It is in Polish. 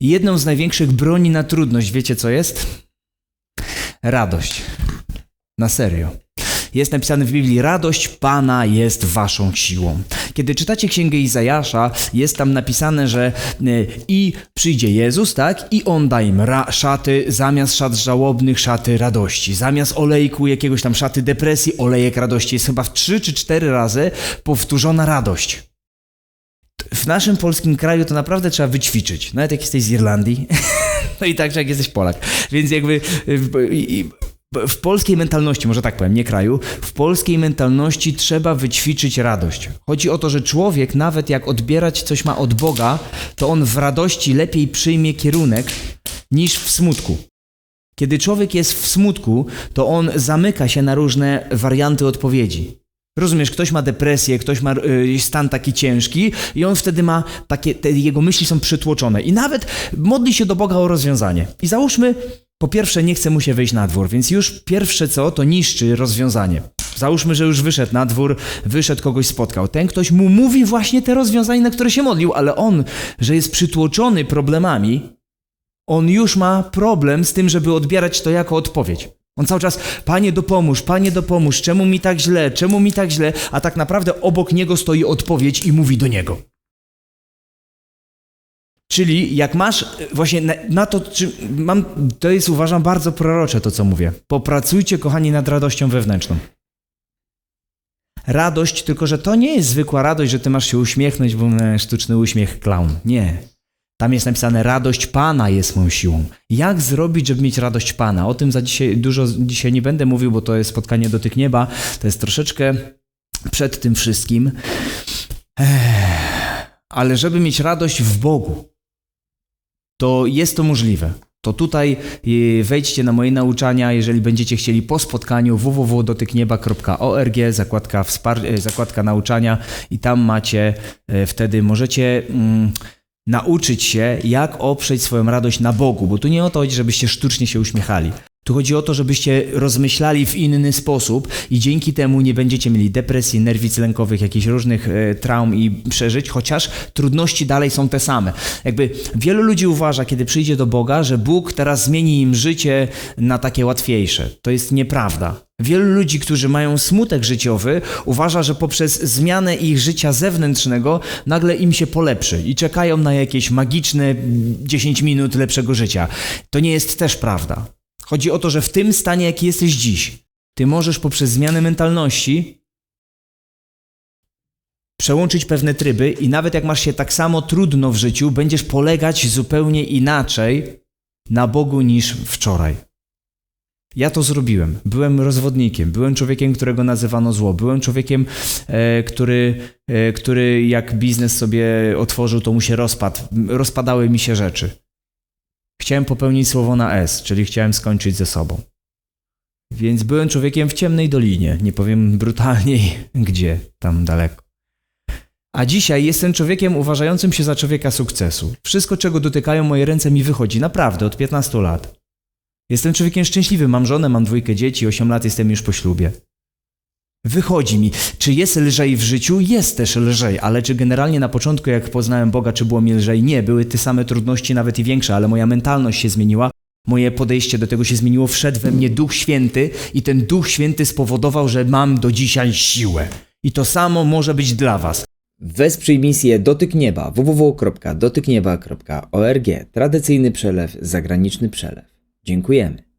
Jedną z największych broni na trudność, wiecie co jest? Radość. Na serio. Jest napisane w Biblii: Radość Pana jest waszą siłą. Kiedy czytacie księgę Izajasza, jest tam napisane, że y, i przyjdzie Jezus, tak? I on da im szaty, zamiast szat żałobnych, szaty radości. Zamiast olejku, jakiegoś tam szaty depresji, olejek radości. Jest chyba w trzy czy cztery razy powtórzona radość. W naszym polskim kraju to naprawdę trzeba wyćwiczyć. Nawet jak jesteś z Irlandii, no i także jak jesteś Polak. Więc jakby y, w, polskiej mentalności, może tak powiem, nie kraju, w polskiej mentalności trzeba wyćwiczyć radość. Chodzi o to, że człowiek, nawet jak odbierać coś ma od Boga, to on w radości lepiej przyjmie kierunek niż w smutku. Kiedy człowiek jest w smutku, to on zamyka się na różne warianty odpowiedzi. Rozumiesz, ktoś ma depresję, ktoś ma y, stan taki ciężki i on wtedy ma takie, te jego myśli są przytłoczone i nawet modli się do Boga o rozwiązanie. I załóżmy, po pierwsze nie chce mu się wyjść na dwór, więc już pierwsze co, to niszczy rozwiązanie. Załóżmy, że już wyszedł na dwór, wyszedł, kogoś spotkał. Ten ktoś mu mówi właśnie te rozwiązanie, na które się modlił, ale on, że jest przytłoczony problemami, on już ma problem z tym, żeby odbierać to jako odpowiedź. On cały czas, panie dopomóż, panie dopomóż, czemu mi tak źle, czemu mi tak źle, a tak naprawdę obok niego stoi odpowiedź i mówi do niego. Czyli jak masz e, właśnie na, na to, czy mam, to jest uważam bardzo prorocze to, co mówię. Popracujcie, kochani, nad radością wewnętrzną. Radość, tylko że to nie jest zwykła radość, że ty masz się uśmiechnąć, bo sztuczny uśmiech clown. Nie. Tam jest napisane, radość Pana jest moją siłą. Jak zrobić, żeby mieć radość Pana? O tym za dzisiaj dużo dzisiaj nie będę mówił, bo to jest spotkanie do tych nieba. To jest troszeczkę przed tym wszystkim. Ech. Ale żeby mieć radość w Bogu, to jest to możliwe. To tutaj y, wejdźcie na moje nauczania, jeżeli będziecie chcieli po spotkaniu www.dotyknieba.org, zakładka, wspar- y, zakładka nauczania i tam macie, y, wtedy możecie mm, nauczyć się, jak oprzeć swoją radość na Bogu, bo tu nie o to chodzi, żebyście sztucznie się uśmiechali. Tu chodzi o to, żebyście rozmyślali w inny sposób i dzięki temu nie będziecie mieli depresji, nerwic lękowych, jakichś różnych e, traum i przeżyć, chociaż trudności dalej są te same. Jakby wielu ludzi uważa, kiedy przyjdzie do Boga, że Bóg teraz zmieni im życie na takie łatwiejsze. To jest nieprawda. Wielu ludzi, którzy mają smutek życiowy, uważa, że poprzez zmianę ich życia zewnętrznego nagle im się polepszy i czekają na jakieś magiczne mm, 10 minut lepszego życia. To nie jest też prawda. Chodzi o to, że w tym stanie, jaki jesteś dziś, ty możesz poprzez zmianę mentalności przełączyć pewne tryby i nawet jak masz się tak samo trudno w życiu, będziesz polegać zupełnie inaczej na Bogu niż wczoraj. Ja to zrobiłem. Byłem rozwodnikiem, byłem człowiekiem, którego nazywano zło, byłem człowiekiem, e, który, e, który jak biznes sobie otworzył, to mu się rozpadł, rozpadały mi się rzeczy. Chciałem popełnić słowo na S, czyli chciałem skończyć ze sobą. Więc byłem człowiekiem w ciemnej dolinie, nie powiem brutalniej, gdzie, tam daleko. A dzisiaj jestem człowiekiem uważającym się za człowieka sukcesu. Wszystko, czego dotykają moje ręce, mi wychodzi, naprawdę, od 15 lat. Jestem człowiekiem szczęśliwym, mam żonę, mam dwójkę dzieci, 8 lat jestem już po ślubie. Wychodzi mi, czy jest lżej w życiu? Jest też lżej, ale czy generalnie na początku, jak poznałem Boga, czy było mi lżej? Nie, były te same trudności, nawet i większe, ale moja mentalność się zmieniła, moje podejście do tego się zmieniło, wszedł we mnie Duch Święty i ten Duch Święty spowodował, że mam do dzisiaj siłę. I to samo może być dla Was. Wesprzyj misję Dotyk Nieba www.dotyknieba.org. Tradycyjny przelew, zagraniczny przelew. Dziękujemy.